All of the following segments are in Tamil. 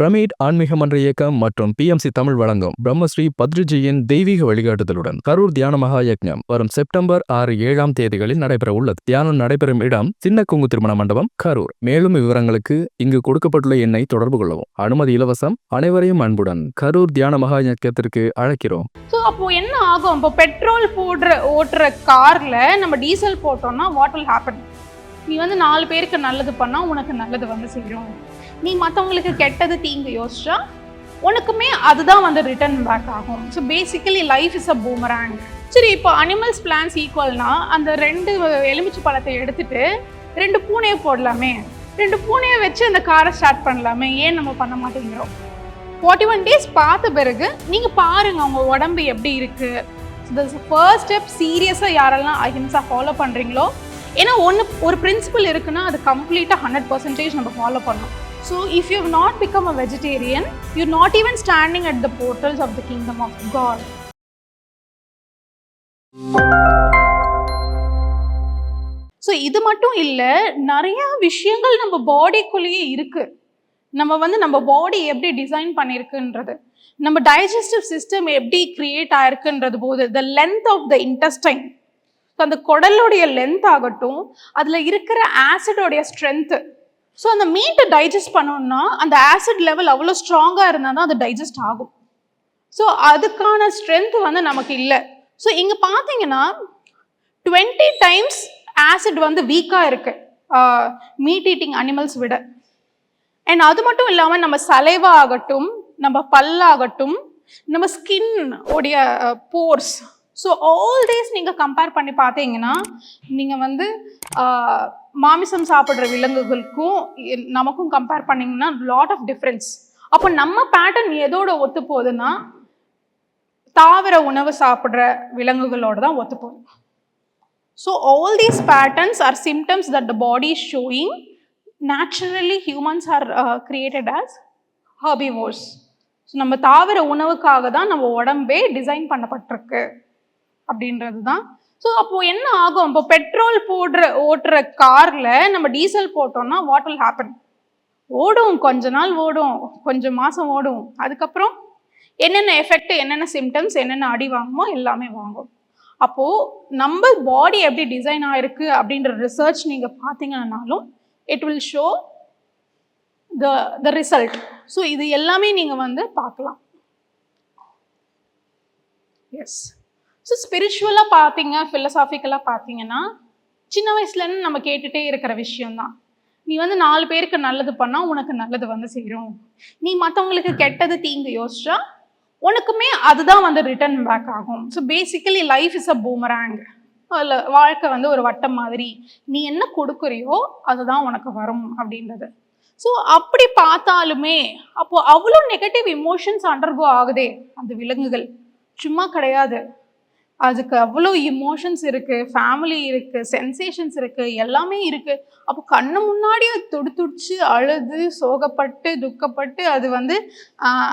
பிரமிட் ஆன்மீக மன்ற இயக்கம் மற்றும் பிஎம்சி தமிழ் வழங்கும் பிரம்மஸ்ரீ பத்ரிஜியின் தெய்வீக வழிகாட்டுதலுடன் கரூர் தியான மகா யக்ஞம் வரும் செப்டம்பர் ஆறு ஏழாம் தேதிகளில் நடைபெற உள்ளது தியானம் நடைபெறும் இடம் சின்ன குங்கு திருமண மண்டபம் கரூர். மேலும் விவரங்களுக்கு இங்கு கொடுக்கப்பட்டுள்ள எண்ணை தொடர்பு கொள்ளவும். அனுமதி இலவசம் அனைவரையும் அன்புடன் கரூர் தியான மகா யக்ஞத்திற்கு அழைக்கிறோம். ஸோ அப்போ என்ன ஆகும்? இப்போ பெட்ரோல் போடுற ஓட்டுற கார்ல நம்ம டீசல் போட்டோம்னா வாட் வில் ஹேப்பன் நீ வந்து நாலு பேருக்கு நல்லது பண்ணா உனக்கு நல்லது வந்து செய்யும் நீ மற்றவங்களுக்கு கெட்டது தீங்கு யோசிச்சா உனக்குமே அதுதான் வந்து ரிட்டர்ன் பேக் ஆகும். So basically life is a boomerang சரி இப்போ அனிமல்ஸ் பிளான்ஸ் ஈக்குவல்னா அந்த ரெண்டு எலுமிச்சை பழத்தை எடுத்துட்டு ரெண்டு பூனையை போடலாமே. ரெண்டு பூனையை வச்சு அந்த காரை ஸ்டார்ட் பண்ணலாமே. ஏன் நம்ம பண்ண மாட்டேங்கிறோம்? ஃபார்ட்டி ஒன் டேஸ் பார்த்த பிறகு நீங்கள் பாருங்கள் உங்கள் உடம்பு எப்படி இருக்குது ஃபர்ஸ்ட் ஸ்டெப் சீரியஸாக யாரெல்லாம் அஹிம்சா ஃபாலோ பண்ணுறீங்களோ ஏன்னா ஒன்று ஒரு பிரின்சிபல் இருக்குன்னா அது கம்ப்ளீட்டாக ஹண்ட்ரட் பர்சன்டேஜ் நம்ம ஃபாலோ பண்ணோம் so if you not become a vegetarian you not even standing at the portals of the kingdom of God so இது மட்டும் இல்லை நிறையா விஷயங்கள் நம்ம பாடிக்குள்ளேயே இருக்கு. நம்ம வந்து நம்ம பாடி எப்படி டிசைன் பண்ணியிருக்குன்றது நம்ம டைஜஸ்டிவ் சிஸ்டம் எப்படி கிரியேட் ஆயிருக்குன்றது போது the length of the intestine so அந்த குடலுடைய லென்த் ஆகட்டும் அதில் இருக்கிற ஆசிடோடைய ஸ்ட்ரென்த்து ஸோ அந்த மீட்டை டைஜஸ்ட் பண்ணோம்னா அந்த ஆசிட் லெவல் அவ்வளோ ஸ்ட்ராங்காக இருந்தால் தான் அது டைஜஸ்ட் ஆகும். ஸோ அதுக்கான ஸ்ட்ரென்த் வந்து நமக்கு இல்லை. ஸோ இங்கே பார்த்தீங்கன்னா டுவெண்ட்டி டைம்ஸ் ஆசிட் வந்து வீக்காக இருக்கு. மீட் ஈட்டிங் அனிமல்ஸ் விட. அண்ட் அது மட்டும் இல்லாமல் நம்ம சலைவா ஆகட்டும் நம்ம பல்லாகட்டும் நம்ம ஸ்கின் உடைய போர்ஸ் ஸோ ஆல் டேஸ் நீங்கள் கம்பேர் பண்ணி பார்த்தீங்கன்னா நீங்கள் வந்து மாமிசம் சாப்பிட்ற விலங்குகளுக்கும் நமக்கும் கம்பேர் பண்ணிங்கன்னா லாட் ஆஃப் டிஃப்ரென்ஸ் அப்போ நம்ம பேட்டர்ன் எதோட ஒத்து போகுதுன்னா தாவர உணவு சாப்பிட்ற விலங்குகளோட தான் ஒத்து போகுது so all these patterns are symptoms that the body is showing naturally humans are created as herbivores so நம்ம தாவர உணவுக்காக தான் நம்ம உடம்பே டிசைன் பண்ணப்பட்டிருக்கு. அப்படின்றது தான் ஸோ அப்போது என்ன ஆகும்? இப்போ பெட்ரோல் போடுற ஓட்டுற காரில் நம்ம டீசல் போட்டோம்னா வாட் வில் ஹேப்பன் ஓடும். கொஞ்ச நாள் ஓடும். கொஞ்சம் மாதம் ஓடும். அதுக்கப்புறம் என்னென்ன எஃபெக்ட் என்னென்ன சிம்டம்ஸ் என்னென்ன அடி வாங்குமோ எல்லாமே வாங்கும். அப்போது நம்ம பாடி எப்படி டிசைன் ஆயிருக்கு அப்படின்ற ரிசர்ச் நீங்கள் பார்த்தீங்கன்னாலும் it will show the the result so இது எல்லாமே நீங்கள் வந்து பார்க்கலாம். எஸ் ஸோ ஸ்பிரிச்சுவலாக பார்த்தீங்க ஃபிலசாஃபிக்கலாக பார்த்தீங்கன்னா சின்ன வயசுலேருந்து நம்ம கேட்டுகிட்டே இருக்கிற விஷயம்தான். நீ வந்து நாலு பேருக்கு நல்லது பண்ணால் உனக்கு நல்லது வந்து சேரும். நீ மற்றவங்களுக்கு கெட்டது தீங்கு யோசிச்சா உனக்குமே அதுதான் வந்து ரிட்டர்ன் பேக் ஆகும். So basically life is a boomerang அதில் வாழ்க்கை வந்து ஒரு வட்டம் மாதிரி. நீ என்ன கொடுக்குறியோ அதுதான் உனக்கு வரும் அப்படின்றது. ஸோ அப்படி பார்த்தாலுமே அப்போது அவ்வளோ நெகட்டிவ் இமோஷன்ஸ் அண்டர்கோ ஆகுதே அந்த விலங்குகள். சும்மா கிடையாது. அதுக்கு அவ்வளோ இமோஷன்ஸ் இருக்குது ஃபேமிலி இருக்குது சென்சேஷன்ஸ் இருக்குது எல்லாமே இருக்குது அப்போ கண்ணு முன்னாடி அது துடி அழுது சோகப்பட்டு துக்கப்பட்டு அது வந்து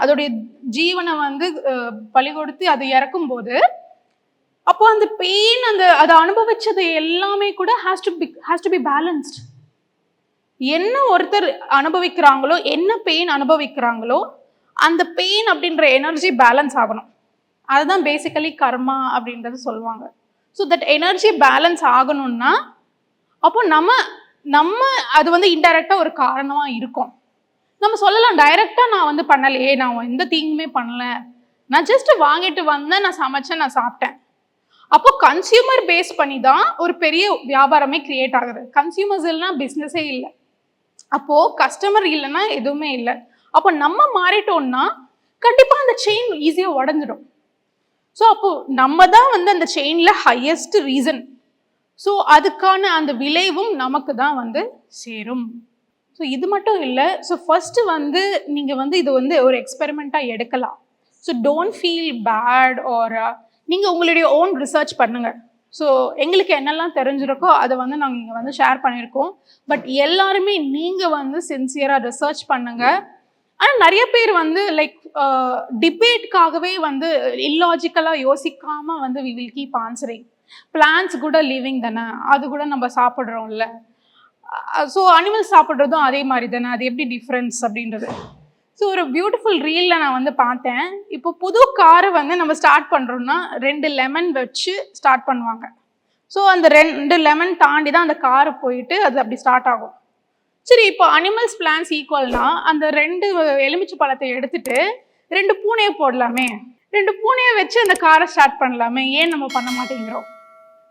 அதோடைய ஜீவனை வந்து பழி கொடுத்து அது இறக்கும் போது அப்போ அந்த பெயின் அந்த அதை அனுபவிச்சது எல்லாமே கூட has to be has to be balanced என்ன ஒருத்தர் அனுபவிக்கிறாங்களோ என்ன பெயின் அனுபவிக்கிறாங்களோ அந்த பெயின் அப்படின்ற எனர்ஜி பேலன்ஸ் ஆகணும். அதுதான் பேசிக்கலி கர்மா அப்படின்றது சொல்லுவாங்க. ஸோ தட் எனர்ஜி பேலன்ஸ் ஆகணும்னா அப்போ நம்ம நம்ம அது வந்து இன்டைரக்டாக ஒரு காரணமாக இருக்கும். நம்ம சொல்லலாம் டைரெக்டாக நான் வந்து பண்ணலையே நான் எந்த தீங்குமே பண்ணல. நான் ஜஸ்ட் வாங்கிட்டு வந்தேன் நான் சமைச்சேன் நான் சாப்பிட்டேன். அப்போ கன்சியூமர் பேஸ் பண்ணி தான் ஒரு பெரிய வியாபாரமே கிரியேட் ஆகுது. கன்சியூமர்ஸ் இல்லைன்னா பிஸ்னஸே இல்லை. அப்போது கஸ்டமர் இல்லைன்னா எதுவுமே இல்லை. அப்போ நம்ம மாறிட்டோம்னா கண்டிப்பாக அந்த செயின் ஈஸியாக உடஞ்சிடும். ஸோ அப்போது நம்ம தான் வந்து அந்த செயினில் ஹையஸ்ட் ரீசன் ஸோ அதுக்கான அந்த விளைவும் நமக்கு தான் வந்து சேரும். ஸோ இது மட்டும் இல்லை. ஸோ ஃபஸ்ட்டு வந்து நீங்கள் வந்து இது வந்து ஒரு எக்ஸ்பெரிமெண்ட்டாக எடுக்கலாம். So don't feel bad or நீங்கள் உங்களுடைய ஓன் ரிசர்ச் பண்ணுங்கள் ஸோ எங்களுக்கு என்னெல்லாம் தெரிஞ்சிருக்கோ அதை வந்து நாங்கள் இங்கே வந்து ஷேர் பண்ணியிருக்கோம். பட் எல்லாருமே நீங்கள் வந்து சின்சியராக ரிசர்ச் பண்ணுங்கள் ஆனால் நிறைய பேர் வந்து லைக் டிபேட்காகவே வந்து இல்லாஜிக்கலாக யோசிக்காமல் வந்து we will keep answering plans கூட லிவிங் தானே அது கூட நம்ம சாப்பிட்றோம்ல. ஸோ அனிமல்ஸ் சாப்பிட்றதும் அதே மாதிரி தானே அது எப்படி டிஃப்ரென்ஸ் அப்படின்றது. ஸோ ஒரு பியூட்டிஃபுல் ரீலில் நான் வந்து பார்த்தேன். இப்போ புது காரை வந்து நம்ம ஸ்டார்ட் பண்ணுறோம்னா ரெண்டு லெமன் வச்சு ஸ்டார்ட் பண்ணுவாங்க. ஸோ அந்த ரெண்டு லெமன் தாண்டி தான் அந்த காரை போயிட்டு அது அப்படி ஸ்டார்ட் ஆகும். சரி இப்போ அனிமல்ஸ் பிளான்ஸ் ஈக்குவல்னா அந்த ரெண்டு எலுமிச்சை பழத்தை எடுத்துட்டு ரெண்டு பூனையை போடலாமே. ரெண்டு பூனையை வச்சு அந்த காரை ஸ்டார்ட் பண்ணலாமே. ஏன் நம்ம பண்ண மாட்டேங்கிறோம்?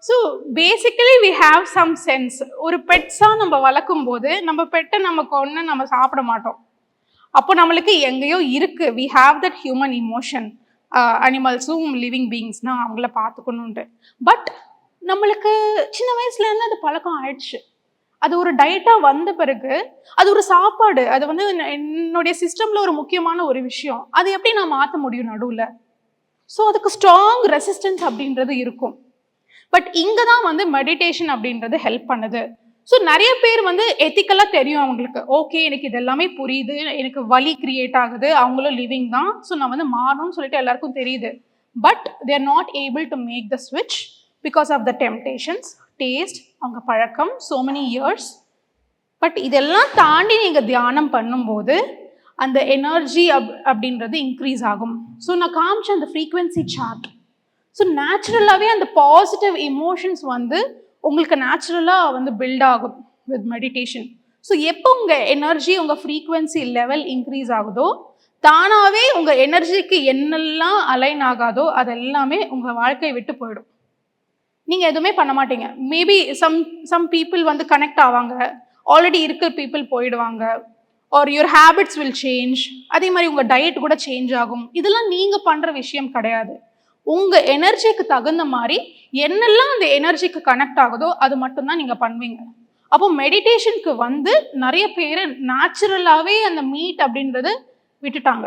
So basically we have some sense ஒரு பெட்ஸாக நம்ம வளர்க்கும் போது நம்ம பெட்டை நம்ம கொன்று நம்ம சாப்பிட மாட்டோம். அப்போ நம்மளுக்கு எங்கேயோ இருக்குது we have that human emotion அனிமல்ஸும் living பீயிங்ஸ்னால் அவங்கள பார்த்துக்கணுன்ட்டு பட் நம்மளுக்கு சின்ன வயசுலேருந்து அது பழக்கம் ஆயிடுச்சு. அது ஒரு டயட்டாக வந்த பிறகு அது ஒரு சாப்பாடு அது வந்து என்னுடைய சிஸ்டமில் ஒரு முக்கியமான ஒரு விஷயம். அது எப்படி நான் மாற்ற முடியும் நடுவில்? ஸோ அதுக்கு ஸ்ட்ராங் ரெசிஸ்டன்ஸ் அப்படின்றது இருக்கும். பட் இங்கே தான் வந்து மெடிடேஷன் அப்படின்றது ஹெல்ப் பண்ணுது. ஸோ நிறைய பேர் வந்து எத்திக்கலாக தெரியும் அவங்களுக்கு. ஓகே எனக்கு இது எல்லாமே புரியுது எனக்கு வலி கிரியேட் ஆகுது அவங்களும் லிவிங் தான். ஸோ நான் வந்து மாறணும்னு சொல்லிட்டு எல்லாருக்கும் தெரியுது. But they're not able to make the ஸ்விட்ச் because of the temptations taste அவங்க பழக்கம் ஸோ மெனி இயர்ஸ் பட் இதெல்லாம் தாண்டி நீங்கள் தியானம் பண்ணும்போது அந்த எனர்ஜி அப் அப்படின்றது இன்க்ரீஸ் ஆகும். ஸோ நான் காமிச்ச அந்த ஃப்ரீக்வன்சி சார்ட் ஸோ நேச்சுரலாகவே அந்த பாசிட்டிவ் இமோஷன்ஸ் வந்து உங்களுக்கு நேச்சுரலாக வந்து பில்ட் ஆகும் வித் மெடிடேஷன் ஸோ எப்போ உங்கள் எனர்ஜி உங்கள் ஃப்ரீக்வன்சி லெவல் இன்க்ரீஸ் ஆகுதோ தானாகவே உங்கள் எனர்ஜிக்கு என்னெல்லாம் அலைன் ஆகாதோ அதெல்லாமே உங்கள் வாழ்க்கையை விட்டு போயிடும். நீங்கள் எதுவுமே பண்ண மாட்டீங்க. மேபி சம் சம் பீப்புள் வந்து கனெக்ட் ஆவாங்க. ஆல்ரெடி இருக்கிற பீப்புள் போயிடுவாங்க. Or your habits will change அதே மாதிரி உங்கள் டயட் கூட சேஞ்ச் ஆகும். இதெல்லாம் நீங்கள் பண்ணுற விஷயம் கிடையாது. உங்கள் எனர்ஜிக்கு தகுந்த மாதிரி என்னெல்லாம் அந்த எனர்ஜிக்கு கனெக்ட் ஆகுதோ அது மட்டும்தான் நீங்கள் பண்ணுவீங்க. அப்போ மெடிடேஷனுக்கு வந்து நிறைய பேர் நேச்சுரலாகவே அந்த மீட் அப்படின்றது விட்டுட்டாங்க.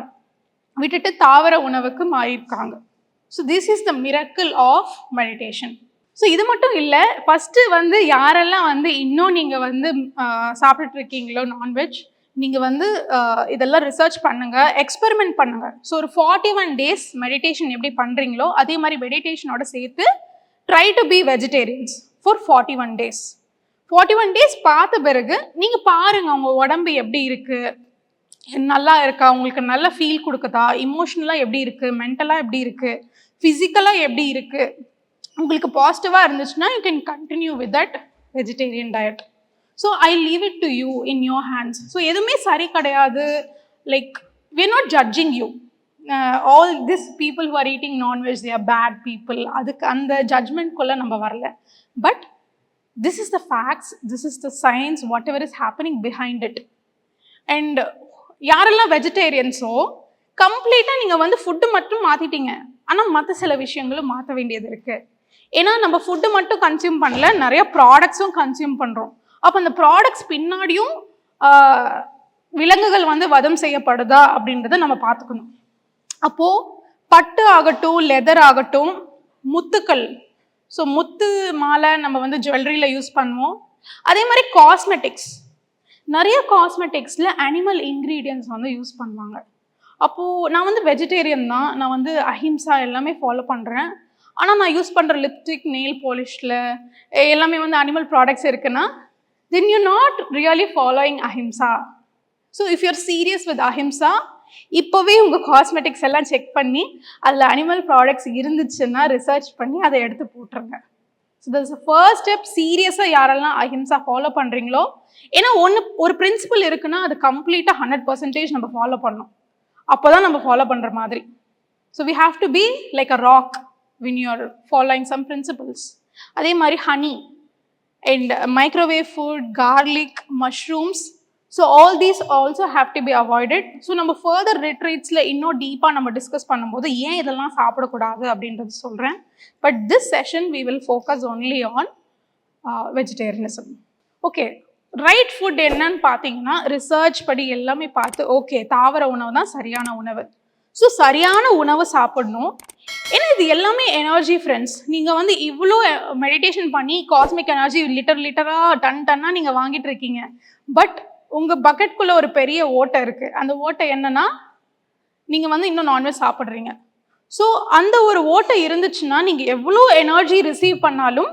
விட்டுட்டு தாவர உணவுக்கு மாறியிருக்காங்க. So this is the miracle of meditation so இது மட்டும் இல்லை ஃபஸ்ட்டு வந்து யாரெல்லாம் வந்து இன்னும் நீங்கள் வந்து ஆஹ், சாப்பிட்டுட்டு இருக்கீங்களோ நான்வெஜ் நீங்கள் வந்து இதெல்லாம் ரிசர்ச் பண்ணுங்கள் எக்ஸ்பெரிமெண்ட் பண்ணுங்கள் ஸோ ஒரு ஃபார்ட்டி ஒன் டேஸ் மெடிடேஷன் எப்படி பண்ணுறீங்களோ அதே மாதிரி மெடிடேஷனோட சேர்த்து try to be vegetarians for forty one days forty one days பார்த்த பிறகு நீங்கள் பாருங்கள் உங்கள் உடம்பு எப்படி இருக்குது நல்லா இருக்கா உங்களுக்கு நல்ல ஃபீல் கொடுக்குதா இமோஷனலாக எப்படி இருக்குது மென்டலாக எப்படி இருக்குது ஃபிசிக்கலாக எப்படி இருக்குது உங்களுக்கு பாசிட்டிவாக இருந்துச்சுன்னா you can continue with that vegetarian diet so I leave it to you in your hands so எதுவுமே சரி கிடையாது. Like we're not judging you all this people who are eating non veg they bad people அதுக்கு அந்த ஜட்ஜ்மெண்ட்குள்ளே நம்ம வரல. But this is the facts this is the science whatever is happening behind it and யாரெல்லாம் வெஜிடேரியன்ஸோ கம்ப்ளீட்டாக நீங்கள் வந்து ஃபுட்டு மட்டும் மாற்றிட்டீங்க ஆனால் மற்ற சில விஷயங்களும் மாற்ற வேண்டியது இருக்குது ஏன்னா நம்ம ஃபுட்டு மட்டும் கன்சியூம் பண்ணல நிறைய ப்ராடக்ட்ஸும் கன்சியூம் பண்ணுறோம் அப்போ அந்த ப்ராடக்ட்ஸ் பின்னாடியும் விலங்குகள் வந்து வதம் செய்யப்படுதா அப்படின்றத நம்ம பார்த்துக்கணும். அப்போது பட்டு ஆகட்டும் லெதர் ஆகட்டும் முத்துக்கள். ஸோ முத்து மாலை நம்ம வந்து ஜுவல்லரியில் யூஸ் பண்ணுவோம். அதே மாதிரி காஸ்மெட்டிக்ஸ் நிறைய காஸ்மெட்டிக்ஸில் அனிமல் இன்க்ரீடியன்ஸ் வந்து யூஸ் பண்ணுவாங்க. அப்போது நான் வந்து வெஜிடேரியன் தான். நான் வந்து அஹிம்சா எல்லாமே ஃபாலோ பண்ணுறேன் ஆனால் நான் யூஸ் பண்ணுற லிப்ஸ்டிக் நெயில் பாலிஷில் எல்லாமே வந்து அனிமல் ப்ராடக்ட்ஸ் இருக்குன்னா then you not really following ahimsa so if you're serious with ahimsa இப்போவே உங்கள் காஸ்மெட்டிக்ஸ் எல்லாம் செக் பண்ணி அதில் அனிமல் ப்ராடக்ட்ஸ் இருந்துச்சுன்னா ரிசர்ச் பண்ணி அதை எடுத்து போட்டுருங்க. ஸோ தட்ஸ் ஃபர்ஸ்ட் ஸ்டெப் சீரியஸாக யாரெல்லாம் அஹிம்சா ஃபாலோ பண்ணுறீங்களோ ஏன்னா ஒன்று ஒரு பிரின்சிபல் இருக்குன்னா அது கம்ப்ளீட்டாக ஹண்ட்ரட் பர்சன்டேஜ் நம்ம ஃபாலோ பண்ணணும். அப்போ தான் நம்ம ஃபாலோ பண்ணுற மாதிரி. So we have to be like a rock when you're following some principles அதே மாதிரி honey and microwave food garlic mushrooms so all these also have to be avoided so நம்ம ஃபர்தர் ரிட்ரீட்ஸில் இன்னும் டீப்பாக நம்ம டிஸ்கஸ் பண்ணும்போது ஏன் இதெல்லாம் சாப்பிடக்கூடாது அப்படின்றது சொல்கிறேன் but this session we will focus only on vegetarianism okay right food என்னன்னு பார்த்தீங்கன்னா ரிசர்ச் படி எல்லாமே பார்த்து ஓகே தாவர உணவு தான் சரியான உணவு. ஸோ சரியான உணவு சாப்பிடணும். ஏன்னா இது எல்லாமே எனர்ஜி ஃப்ரெண்ட்ஸ் நீங்கள் வந்து இவ்வளோ மெடிடேஷன் பண்ணி காஸ்மிக் எனர்ஜி லிட்டர் லிட்டராக டன் டன்னாக நீங்கள் வாங்கிட்டு இருக்கீங்க. பட் உங்கள் பக்கெட்குள்ளே ஒரு பெரிய ஓட்டை இருக்குது அந்த ஓட்டை என்னன்னா நீங்கள் வந்து இன்னும் நான்வெஜ் சாப்பிட்றீங்க. ஸோ அந்த ஒரு ஓட்டை இருந்துச்சுன்னா நீங்கள் எவ்வளோ எனர்ஜி ரிசீவ் பண்ணாலும்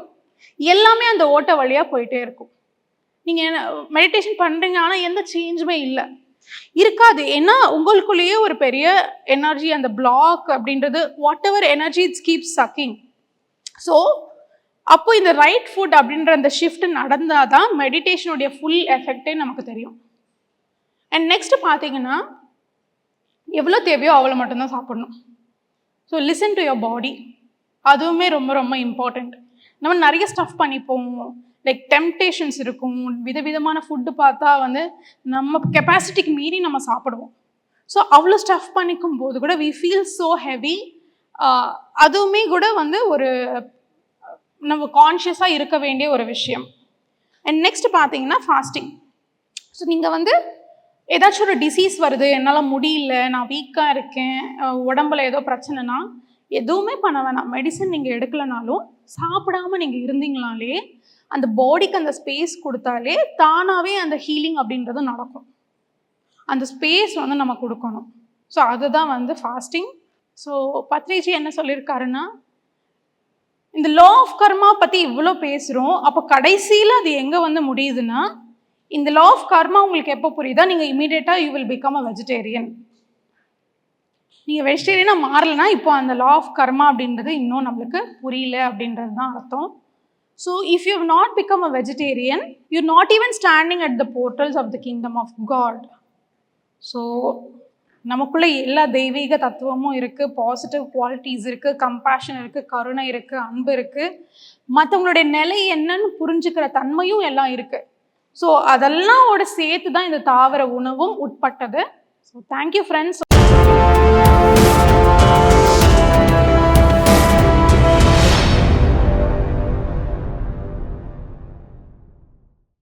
எல்லாமே அந்த ஓட்டை வழியாக போயிட்டே இருக்கும். நீங்கள் மெடிடேஷன் பண்ணுறீங்க ஆனால் எந்த சேஞ்சுமே இல்லை. இருக்காது. ஏன்னா உங்களுக்குள்ளேயே ஒரு பெரிய எனர்ஜி அந்த பிளாக் அப்படின்றது whatever energy it's keep sucking so அப்போ இந்த ரைட் ஃபுட் அப்படின்ற அந்த ஷிஃப்ட் நடந்தால் தான் மெடிடேஷனுடைய ஃபுல் எஃபெக்டே நமக்கு தெரியும். அண்ட் நெக்ஸ்ட் பார்த்தீங்கன்னா எவ்வளோ தேவையோ அவ்வளோ மட்டும்தான் சாப்பிடணும். So listen to your body அதுவுமே ரொம்ப ரொம்ப இம்பார்ட்டண்ட் நம்ம நிறைய ஸ்டஃப் பண்ணிப்போம். லைக் டெம்டேஷன்ஸ் இருக்கும். விதவிதமான ஃபுட்டு பார்த்தா வந்து நம்ம கெப்பாசிட்டிக்கு மீறி நம்ம சாப்பிடுவோம். ஸோ அவ்வளோ ஸ்டஃப் பண்ணிக்கும் போது கூட வி ஃபீல் ஸோ ஹெவி அதுவுமே கூட வந்து ஒரு நம்ம கான்ஷியஸாக இருக்க வேண்டிய ஒரு விஷயம். அண்ட் நெக்ஸ்ட் பார்த்தீங்கன்னா ஃபாஸ்டிங் ஸோ நீங்கள் வந்து ஏதாச்சும் ஒரு டிசீஸ் வருது என்னால் முடியல நான் வீக்காக இருக்கேன் உடம்புல ஏதோ பிரச்சனைனா எதுவுமே பண்ண வேணாம். மெடிசன் நீங்கள் எடுக்கலனாலும் சாப்பிடாம நீங்கள் இருந்தீங்களாலே அந்த பாடிக்கு அந்த ஸ்பேஸ் கொடுத்தாலே தானாகவே அந்த ஹீலிங் அப்படின்றது நடக்கும். அந்த ஸ்பேஸ் வந்து நம்ம கொடுக்கணும். ஸோ அதுதான் வந்து ஃபாஸ்டிங் ஸோ பத்ரிஜி என்ன சொல்லியிருக்காருன்னா இந்த லா ஆஃப் கர்மா பற்றி இவ்வளோ பேசுகிறோம் அப்போ கடைசியில் அது எங்கே வந்து முடியுதுன்னா இந்த லா ஆஃப் கர்மா உங்களுக்கு எப்போ புரியுதா? நீங்கள் இமீடியட்டாக you will become a vegetarian நீங்கள் வெஜிடேரியனாக மாறலைன்னா இப்போ அந்த லா ஆஃப் கர்மா அப்படின்றது இன்னும் நம்மளுக்கு புரியல அப்படின்றது தான் அர்த்தம். So if you have not become a vegetarian you not even standing at the portals of the kingdom of God so நமக்குள்ளே எல்லா தெய்வீக தத்துவமும் இருக்குது பாசிட்டிவ் குவாலிட்டிஸ் இருக்குது கம்பேஷன் இருக்குது கருணை இருக்குது அன்பு இருக்குது மற்றவங்களுடைய நிலை என்னன்னு புரிஞ்சுக்கிற தன்மையும் எல்லாம் இருக்குது ஸோ அதெல்லாம் சேர்த்து தான் இந்த தாவர உணவும் உட்பட்டது. So thank you friends